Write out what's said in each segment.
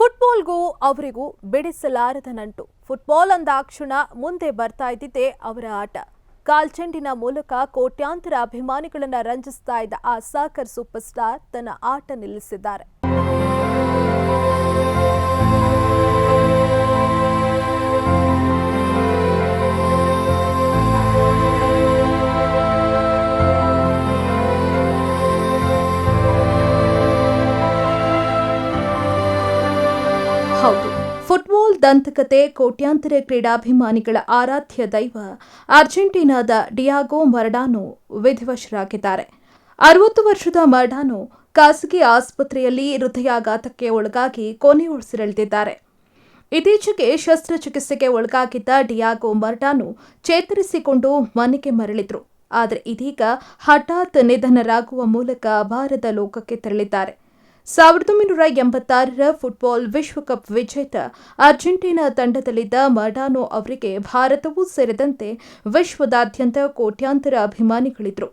ಫುಟ್ಬಾಲ್ಗೂ ಅವರಿಗೂ ಬಿಡಿಸಲಾರದ ನಂಟು. ಫುಟ್ಬಾಲ್ ಅಂದಾಕ್ಷಣ ಮುಂದೆ ಬರ್ತಾ ಇದ್ದಿದ್ದೇ ಅವರ ಆಟ. ಕಾಲ್ಚೆಂಡಿನ ಮೂಲಕ ಕೋಟ್ಯಾಂತರ ಅಭಿಮಾನಿಗಳನ್ನು ರಂಜಿಸ್ತಾ ಇದ್ದ ಆ ಸಾಕರ್ ಸೂಪರ್ ಸ್ಟಾರ್ ತನ್ನ ಆಟ ನಿಲ್ಲಿಸಿದ್ದಾರೆ. ಫುಟ್ಬಾಲ್ ದಂತಕತೆ ಕೋಟ್ಯಾಂತರ ಕ್ರೀಡಾಭಿಮಾನಿಗಳ ಆರಾಧ್ಯ ದೈವ ಅರ್ಜೆಂಟೀನಾದ ಡಿಯಾಗೋ ಮರಡಾನೋ ವಿಧಿವಶರಾಗಿದ್ದಾರೆ. ಅರವತ್ತು ವರ್ಷದ ಮರಡಾನೋ ಖಾಸಗಿ ಆಸ್ಪತ್ರೆಯಲ್ಲಿ ಹೃದಯಾಘಾತಕ್ಕೆ ಒಳಗಾಗಿ ಕೊನೆಯುಳಿಸಿರಳಿದ್ದಾರೆ ಇತ್ತೀಚೆಗೆ ಶಸ್ತ್ರಚಿಕಿತ್ಸೆಗೆ ಒಳಗಾಗಿದ್ದ ಡಿಯಾಗೋ ಮರ್ಡಾನು ಚೇತರಿಸಿಕೊಂಡು ಮನೆಗೆ ಮರಳಿದ್ರು. ಆದರೆ ಇದೀಗ ಹಠಾತ್ ನಿಧನರಾಗುವ ಮೂಲಕ ಭಾರತ ಲೋಕಕ್ಕೆ ತೆರಳಿದ್ದಾರೆ. ಸಾವಿರದ ಒಂಬೈನೂರ ಎಂಬತ್ತಾರರ ಫುಟ್ಬಾಲ್ ವಿಶ್ವಕಪ್ ವಿಜೇತ ಅರ್ಜೆಂಟೀನಾ ತಂಡದಲ್ಲಿದ್ದ ಮರ್ಡಾನೋ ಅವರಿಗೆ ಭಾರತವೂ ಸೇರಿದಂತೆ ವಿಶ್ವದಾದ್ಯಂತ ಕೋಟ್ಯಾಂತರ ಅಭಿಮಾನಿಗಳಿದ್ರು.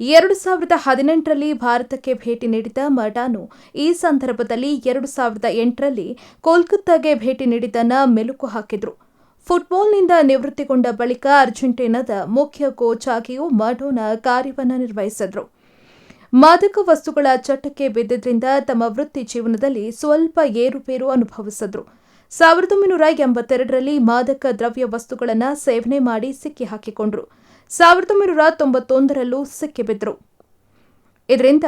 ಎರಡು ಸಾವಿರದ ಹದಿನೆಂಟರಲ್ಲಿ ಭಾರತಕ್ಕೆ ಭೇಟಿ ನೀಡಿದ ಮರ್ಡಾನೋ ಈ ಸಂದರ್ಭದಲ್ಲಿ ಎರಡು ಸಾವಿರದ ಎಂಟರಲ್ಲಿ ಕೋಲ್ಕತ್ತಾಗೆ ಭೇಟಿ ನೀಡಿದ್ದನ್ನ ಮೆಲುಕು ಹಾಕಿದ್ರು. ಫುಟ್ಬಾಲ್ನಿಂದ ನಿವೃತ್ತಿಗೊಂಡ ಬಳಿಕ ಅರ್ಜೆಂಟೀನಾದ ಮುಖ್ಯ ಕೋಚ್ ಆಗಿಯೂ ಮರ್ಡೋನಾ ಕಾರ್ಯವನ್ನು ನಿರ್ವಹಿಸಿದ್ರು. ಮಾದಕ ವಸ್ತುಗಳ ಚಟಕ್ಕೆ ಬಿದ್ದಿದ್ರಿಂದ ತಮ್ಮ ವೃತ್ತಿ ಜೀವನದಲ್ಲಿ ಸ್ವಲ್ಪ ಏರುಪೇರು ಅನುಭವಿಸಿದ್ರು. ಸಾವಿರದ ಒಂಬೈನೂರ ಎಂಬತ್ತೆರಡರಲ್ಲಿ ಮಾದಕ ದ್ರವ್ಯ ವಸ್ತುಗಳನ್ನು ಸೇವನೆ ಮಾಡಿ ಸಿಕ್ಕಿ ಹಾಕಿಕೊಂಡ್ರು. ಸಾವಿರದ ಒಂಬೈನೂರ ತೊಂಬತ್ತೊಂದರಲ್ಲೂ ಸಿಕ್ಕಿಬಿದ್ರು ಇದರಿಂದ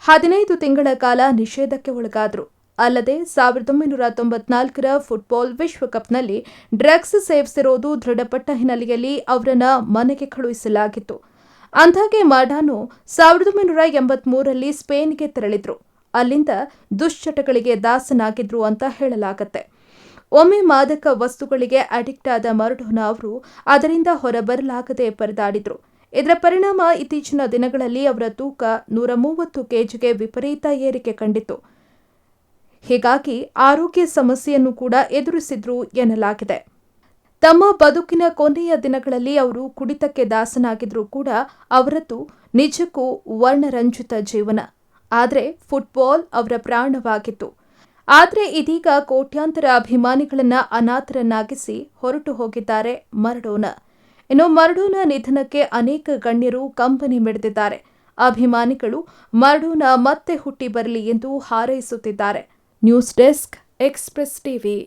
ಹದಿನೈದು ತಿಂಗಳ ಕಾಲ ನಿಷೇಧಕ್ಕೆ ಒಳಗಾದರು. ಅಲ್ಲದೆ ಸಾವಿರದ ಒಂಬೈನೂರ ತೊಂಬತ್ನಾಲ್ಕರ ಫುಟ್ಬಾಲ್ ವಿಶ್ವಕಪ್ನಲ್ಲಿ ಡ್ರಗ್ಸ್ ಸೇವಿಸಿರೋದು ದೃಢಪಟ್ಟ ಹಿನ್ನೆಲೆಯಲ್ಲಿ ಅವರನ್ನು ಮನೆಗೆ ಕಳುಹಿಸಲಾಗಿತ್ತು. ಅಂದಾಗೆ ಮಾಡಾನು ಸಾವಿರದ ಒಂಬೈನೂರ ಎಂಬತ್ಮೂರರಲ್ಲಿ ಸ್ಪೇನ್ಗೆ ತೆರಳಿದ್ರು. ಅಲ್ಲಿಂದ ದುಶ್ಚಟಗಳಿಗೆ ದಾಸನಾಗಿದ್ರು ಅಂತ ಹೇಳಲಾಗತ್ತೆ. ಒಮ್ಮೆ ಮಾದಕ ವಸ್ತುಗಳಿಗೆ ಅಡಿಕ್ಟ್ ಆದ ಮರಡೋನ ಅವರು ಅದರಿಂದ ಹೊರಬರಲಾಗದೆ ಪರದಾಡಿದ್ರು. ಇದರ ಪರಿಣಾಮ ಇತ್ತೀಚಿನ ದಿನಗಳಲ್ಲಿ ಅವರ ತೂಕ ನೂರ ಮೂವತ್ತು ಕೆಜಿಗೆ ವಿಪರೀತ ಏರಿಕೆ ಕಂಡಿತು ಹೀಗಾಗಿ ಆರೋಗ್ಯ ಸಮಸ್ಯೆಯನ್ನು ಕೂಡ ಎದುರಿಸಿದ್ರು ಎನ್ನಲಾಗಿದೆ. ತಮ್ಮ ಬದುಕಿನ ಕೊನೆಯ ದಿನಗಳಲ್ಲಿ ಅವರು ಕುಡಿತಕ್ಕೆ ದಾಸನಾಗಿದ್ರೂ ಕೂಡ ಅವರದ್ದು ನಿಜಕ್ಕೂ ವರ್ಣರಂಜಿತ ಜೀವನ. ಆದರೆ ಫುಟ್ಬಾಲ್ ಅವರ ಪ್ರಾಣವಾಗಿತ್ತು. ಆದರೆ ಇದೀಗ ಕೋಟ್ಯಾಂತರ ಅಭಿಮಾನಿಗಳನ್ನ ಅನಾಥರನ್ನಾಗಿಸಿ ಹೊರಟು ಹೋಗಿದ್ದಾರೆ ಮರಡೋನ. ಇನ್ನು ಮರಡೋನ ನಿಧನಕ್ಕೆ ಅನೇಕ ಗಣ್ಯರು ಕಂಬನಿ ಮಿಡಿದಿದ್ದಾರೆ. ಅಭಿಮಾನಿಗಳು ಮರಡೋನ ಮತ್ತೆ ಹುಟ್ಟಿ ಬರಲಿ ಎಂದು ಹಾರೈಸುತ್ತಿದ್ದಾರೆ. News desk express TV.